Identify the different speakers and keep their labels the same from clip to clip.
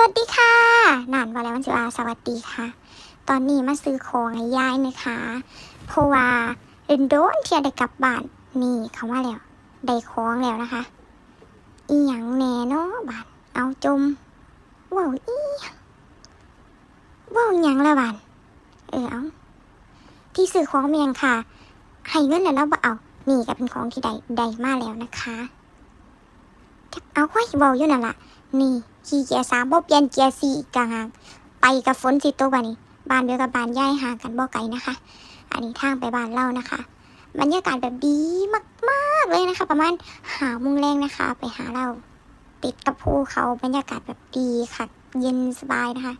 Speaker 1: วัสดีค่ะนานวันแล้ววันสิว่าสวัสดีค่ะ ตอนนี้มาซื้อของให้ยายนะคะเพราะว่าเดินโดนเที่ยได้กลับบ้านนี่เขาว่าแล้วได้ของแล้วนะคะ อีหยังแน่เนาะบ้านเอาจมว้าวอีว้าวหยังละบ้านเออเอาที่ซื้อของเมียงค่ะให้เงินแล้วเราเอานี่ก็เป็นของที่ได้ได้มาแล้วนะคะ เอาไว้เบาอยู่นั่นล่ะนี่ขี่เกียร์สามบ่เปลี่ยนเกียร์สี่อีกต่างหากไปกับฝนสิตัวบ้านี้บ้านเดียวกับบ้านย่ายห่างกันบ่ไกลนะคะ อันนี้ทางไปบ้านเล่านะคะ บรรยากาศแบบดีมากๆเลยนะคะ ประมาณหามุงแรงนะคะ ไปหาเราติดกับภูเขาบรรยากาศแบบดีค่ะ เย็นสบายนะคะ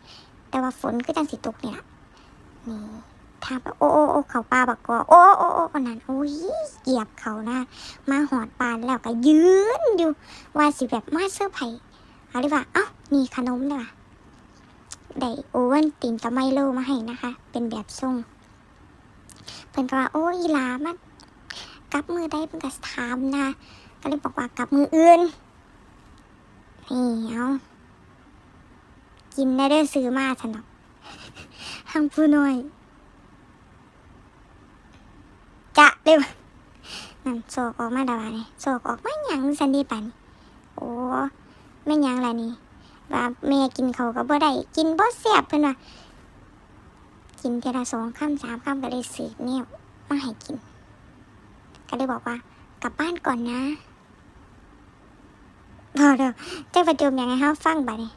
Speaker 1: แต่ว่าฝนก็จังสิตกเนี่ยนี่ ทางไปโอ้โอ้โอ้เขาปลาบักกอโอ้โอ้โอ้อันนั้นโอ้ยเหยียบเขานะ มาหอดปานแล้วก็ยืนอยู่ว่าสิแบบมาเสื้อไผ่เอาเลยว่าเอ้านี่ขนมเลยว่ะได้โอเว่นติ่มกับไมโลมาให้นะคะ เป็นแบบทรงเพิ่นก็ว่าโอ้อีลามันกลับมือได้เพิ่นก็ถามนะก็เลยบอกว่ากลับมืออื่นนี่เอากินได้เด้อซื้อมาสนอกหังผู้น้อย จะ เด้อนั่นโศกออกมาดาวานี่โศกออกมาหยังสันดีปันโอ้แม่หยังล่ะนี่ว่าแม่กินเขาก็บ่ได้กินบ่แซ่บเพิ่นว่ากินเทีละสองคำสามคำก็เลยสืบแนวมาให้กิน ก็เลยบอกว่ากลับบ้านก่อนนะพอเด้อเจ้าประจุมยังไงเฮาฟังบัดนี้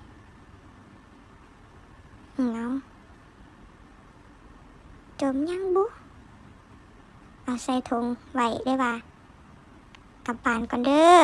Speaker 1: เอาจมยังบุ เอาใส่ถุงไว้ได้ว่ากลับบ้านก่อนเด้อ